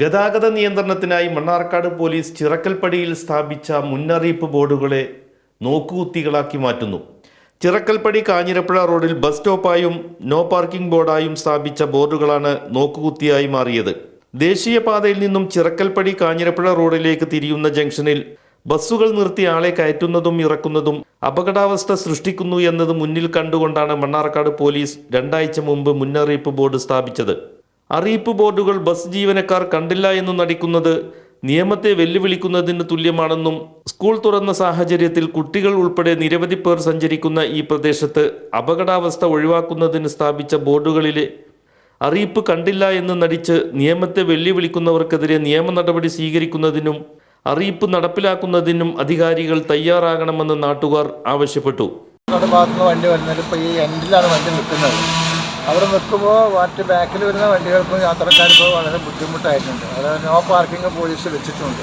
ഗതാഗത നിയന്ത്രണത്തിനായി മണ്ണാർക്കാട് പോലീസ് ചിറക്കൽപ്പടിയിൽ സ്ഥാപിച്ച മുന്നറിയിപ്പ് ബോർഡുകളെ നോക്കുകുത്തികളാക്കി മാറ്റുന്നു. ചിറക്കൽപ്പടി കാഞ്ഞിരപ്പുഴ റോഡിൽ ബസ് സ്റ്റോപ്പായും നോ പാർക്കിംഗ് ബോർഡായും സ്ഥാപിച്ച ബോർഡുകളാണ് നോക്കുകുത്തിയായി മാറിയത്. ദേശീയപാതയിൽ നിന്നും ചിറക്കൽപ്പടി കാഞ്ഞിരപ്പുഴ റോഡിലേക്ക് തിരിയുന്ന ജംഗ്ഷനിൽ ബസ്സുകൾ നിർത്തി ആളെ കയറ്റുന്നതും ഇറക്കുന്നതും അപകടാവസ്ഥ സൃഷ്ടിക്കുന്നു എന്നത് മുന്നിൽ കണ്ടുകൊണ്ടാണ് മണ്ണാർക്കാട് പോലീസ് രണ്ടാഴ്ച മുമ്പ് മുന്നറിയിപ്പ് ബോർഡ് സ്ഥാപിച്ചത്. അറിയിപ്പ് ബോർഡുകൾ ബസ് ജീവനക്കാർ കണ്ടില്ല എന്ന് നടിക്കുന്നത് നിയമത്തെ വെല്ലുവിളിക്കുന്നതിന് തുല്യമാണെന്നും സ്കൂൾ തുറന്ന സാഹചര്യത്തിൽ കുട്ടികൾ ഉൾപ്പെടെ നിരവധി പേർ സഞ്ചരിക്കുന്ന ഈ പ്രദേശത്ത് അപകടാവസ്ഥ ഒഴിവാക്കുന്നതിന് സ്ഥാപിച്ച ബോർഡുകളിലെ അറിയിപ്പ് കണ്ടില്ല എന്ന് നടിച്ച് നിയമത്തെ വെല്ലുവിളിക്കുന്നവർക്കെതിരെ നിയമ നടപടി സ്വീകരിക്കുന്നതിനും അറിയിപ്പ് നടപ്പിലാക്കുന്നതിനും അധികാരികൾ തയ്യാറാകണമെന്ന് നാട്ടുകാർ ആവശ്യപ്പെട്ടു. വണ്ടി വരുന്നത് ഈ എൻഡിലാണ് വണ്ടി നിൽക്കുന്നത്. അവിടെ നിൽക്കുമ്പോൾ മറ്റ് ബാക്കിൽ വരുന്ന വണ്ടികൾക്കും യാത്രക്കാർക്കും വളരെ ബുദ്ധിമുട്ടായിട്ടുണ്ട്. അതായത് നോ പാർക്കിംഗ് പോലീസ് വെച്ചിട്ടുണ്ട്.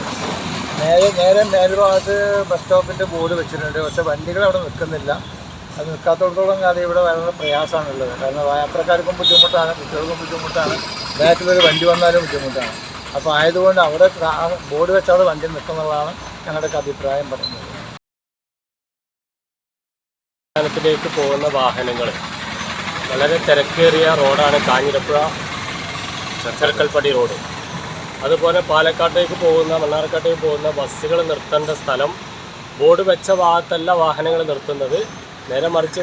നേരെ നേരെ മേൽഭാഗത്ത് ബസ് സ്റ്റോപ്പിന്റെ ബോർഡ് വെച്ചിട്ടുണ്ട്. പക്ഷെ വണ്ടികൾ അവിടെ നിൽക്കുന്നില്ല. അത് നിൽക്കാത്തടത്തോളം കാലം ഇവിടെ വളരെ പ്രയാസമാണുള്ളത്. കാരണം യാത്രക്കാർക്കും ബുദ്ധിമുട്ടാണ് കുട്ടികൾക്കും ബുദ്ധിമുട്ടാണ്. ബാക്കിൽ ഒരു വണ്ടി വന്നാലും ബുദ്ധിമുട്ടാണ്. അപ്പോൾ ആയതുകൊണ്ട് അവിടെ ബോർഡ് വെച്ചാൽ വണ്ടി നിൽക്കുന്നുള്ളതാണ് ഞങ്ങളുടെയൊക്കെ അഭിപ്രായം പറയുന്നത്. കാലത്തിലേക്ക് പോകുന്ന വാഹനങ്ങൾ വളരെ തിരക്കേറിയ റോഡാണ് കാഞ്ഞിരപ്പുഴ ചെറുക്കൽപ്പടി റോഡ്. അതുപോലെ പാലക്കാട്ടേക്ക് പോകുന്ന മണ്ണാർക്കാട്ടേക്ക് പോകുന്ന ബസ്സുകൾ നിർത്തേണ്ട സ്ഥലം ബോർഡ് വെച്ച ഭാഗത്തല്ല വാഹനങ്ങൾ നിർത്തുന്നത്. നേരെ മറിച്ച്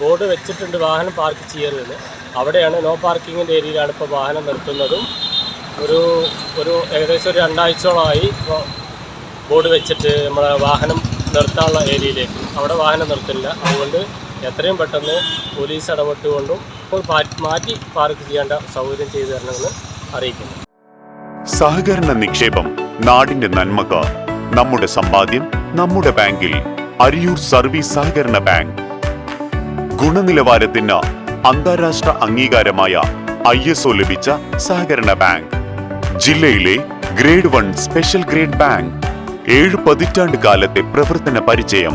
ബോർഡ് വെച്ചിട്ടുണ്ട് വാഹനം പാർക്ക് ചെയ്യരുതെന്ന്. അവിടെയാണ് നോ പാർക്കിങ്ങിന്റെ ഏരിയയിലാണ് ഇപ്പോൾ വാഹനം നിർത്തുന്നതും. ഒരു ഒരു ഏകദേശം ഒരു രണ്ടാഴ്ചയോളമായി ഇപ്പോൾ ബോർഡ് വെച്ചിട്ട് നമ്മളെ വാഹനം നിർത്താനുള്ള ഏരിയയിലേക്ക്. അവിടെ വാഹനം നിർത്തില്ല. അതുകൊണ്ട് എത്രയും പെട്ടെന്ന് പോലീസ് ഇടപെട്ടുകൊണ്ടും ഇപ്പോൾ മാറ്റി പാർക്ക് ചെയ്യേണ്ട സൗകര്യം ചെയ്തു തരണമെന്ന് അറിയിക്കുന്നു. സഹകരണ നിക്ഷേപം നാടിന്റെ നന്മക്ക് നമ്മുടെ സമ്പാദ്യം നമ്മുടെ ബാങ്കിൽ അരിയൂർ സർവീസ് സഹകരണ ബാങ്ക്. ഗുണനിലവാരത്തിന് അന്താരാഷ്ട്ര അംഗീകാരമായ ഐ എസ് ഒ ലഭിച്ച സഹകരണ ബാങ്ക്. ജില്ലയിലെ grade one special grade bank. ഏഴ് പതിറ്റാണ്ട് കാലത്തെ പ്രവർത്തന പരിചയം.